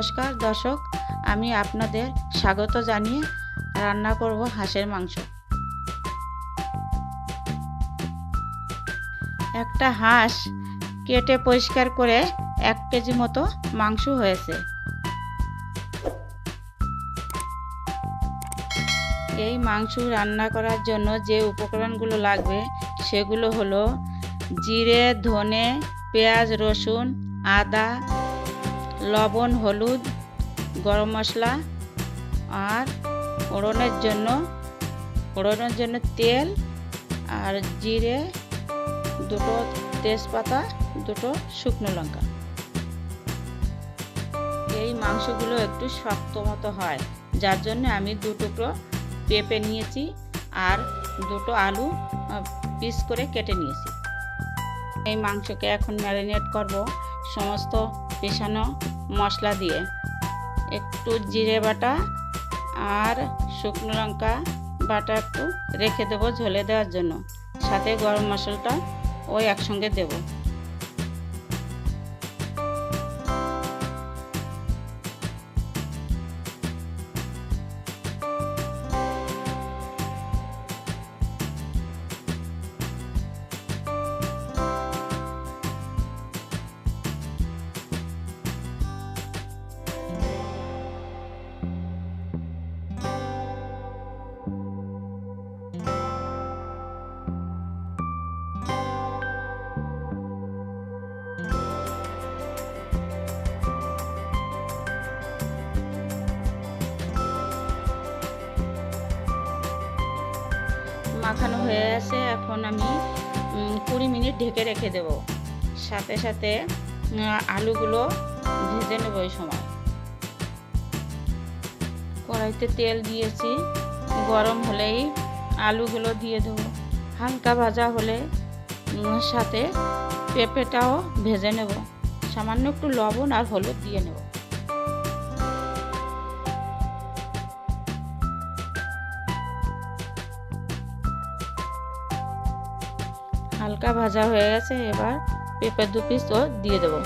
নমস্কার দর্শক, আমি আপনাদের স্বাগত জানিয়ে রান্না করব হাঁসের মাংস। একটা হাঁস কেটে পরিষ্কার করে এক কেজি মতো মাংস হয়েছে। এই মাংস রান্না করার জন্য যে উপকরণগুলো লাগবে সেগুলো হলো জিরে, ধনে, পেঁয়াজ, রসুন, আদা লবণ, হলুদ, গরম মশলা আর ফোড়নের জন্য ফোড়নের জন্য তেল আর জিরে, দুটো তেজপাতা, দুটো শুকনো লঙ্কা। এই মাংসগুলো একটু শক্ত মতো হয়, যার জন্য আমি দু টুকরো পেঁপে নিয়েছি আর দুটো আলু পিস করে কেটে নিয়েছি। এই মাংসকে এখন ম্যারিনেট করব। সমস্ত পেশানো মশলা দিয়ে একটু জিরে বাটা আর শুকনো লঙ্কা বাটা একটু রেখে দেবো ঝোলে দেওয়ার জন্য। সাথে গরম মশলাটা ওই একসঙ্গে দেবো। মাখানো হয়ে আছে এখন আমি কুড়ি মিনিট ঢেকে রেখে দেব। সাথে সাথে আলুগুলো ভেজে নেব ওই সময়। কড়াইতে তেল দিয়েছি, গরম হলেই আলুগুলো দিয়ে দেবো। হালকা ভাজা হলে সাথে পেঁপেটাও ভেজে নেব। সামান্য একটু লবণ আর হলুদ দিয়ে নেব। হালকা ভাজা হয়ে গেছে, এবার পেঁপে দু পিসও দিয়ে দেবো।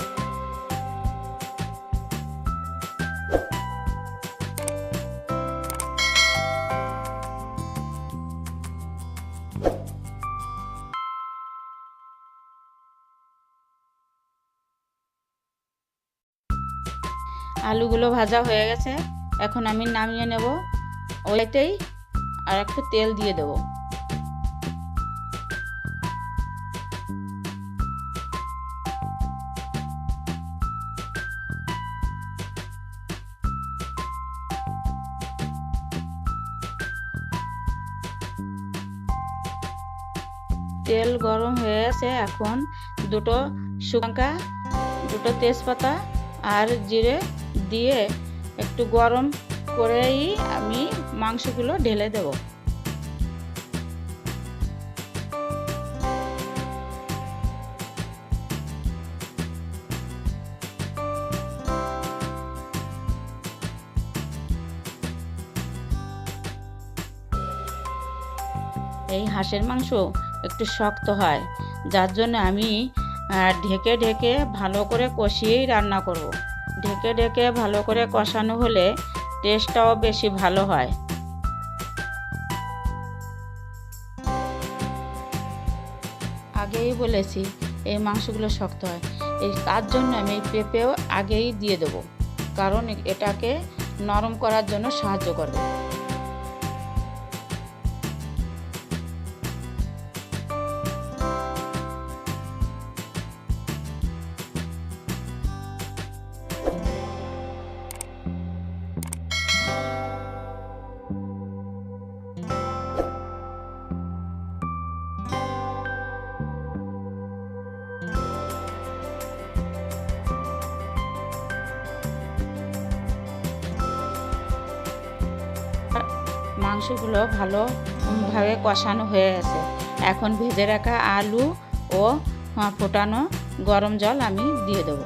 আলুগুলো ভাজা হয়ে গেছে, এখন আমি নামিয়ে নেব। ওইটাই আর একটু তেল দিয়ে দেবো। তেল গরম হয়ে গেছে এখন। দুটো শুকাঙ্কা দুটো তেজপাতা আর জিরে দিয়ে একটু গরম করেই আমি মাংসগুলো ঢেলে দেব। এই হাঁসের মাংস একটু শক্ত হয়। যার জন্য আমি ঢেকে ঢেকে ভালো করে কষিয়েই রান্না করব। ঢেকে ঢেকে ভালো করে কষানো হলে টেস্টটাও বেশি ভালো হয়। আগেই বলেছি, এই মাংসগুলো শক্ত হয়। এই তার জন্য আমি এই পেঁপেও আগেই দিয়ে দেবো। কারণ এটাকে নরম করার জন্য সাহায্য করবে। মাংসগুলো ভালোভাবে কষানো হয়ে গেছে। এখন ভেজে রাখা আলু ও ফোটানো গরম জল আমি দিয়ে দেবো।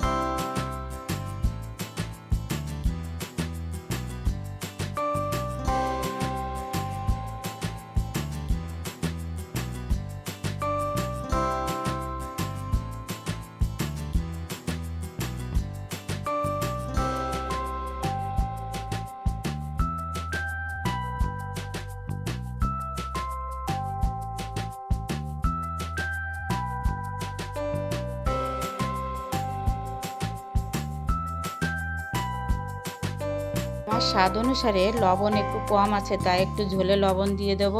আমার স্বাদ অনুসারে লবণ একটু কম আছে, তাই একটু ঝোলে লবণ দিয়ে দেব।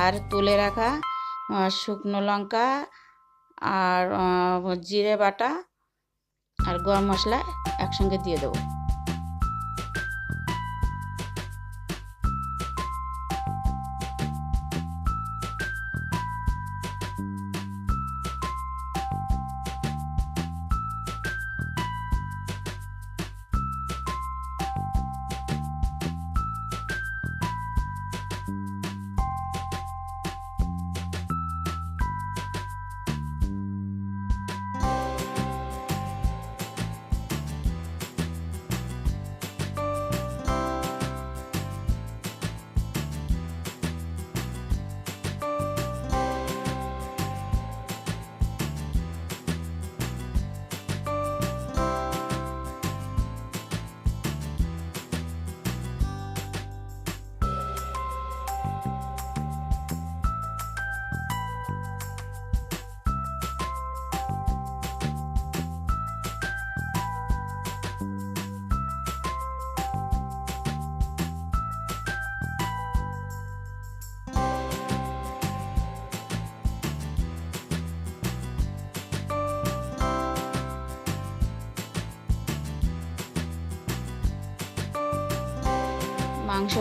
আর তুলে রাখা শুকনো লঙ্কা আর জিরে বাটা আর গরম মশলা একসঙ্গে দিয়ে দেবো।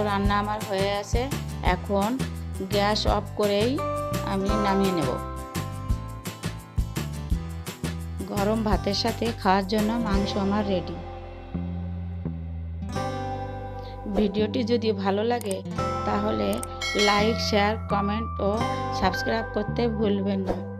রান্না আমার হয়ে আছে। এখন গ্যাস অফ করেই আমি নামিয়ে নেব। গরম ভাতের সাথে খাওয়ার জন্য মাংস আমার রেডি ভিডিওটি যদি ভালো লাগে, তাহলে লাইক শেয়ার কমেন্ট ও সাবস্ক্রাইব করতে ভুলবেন না।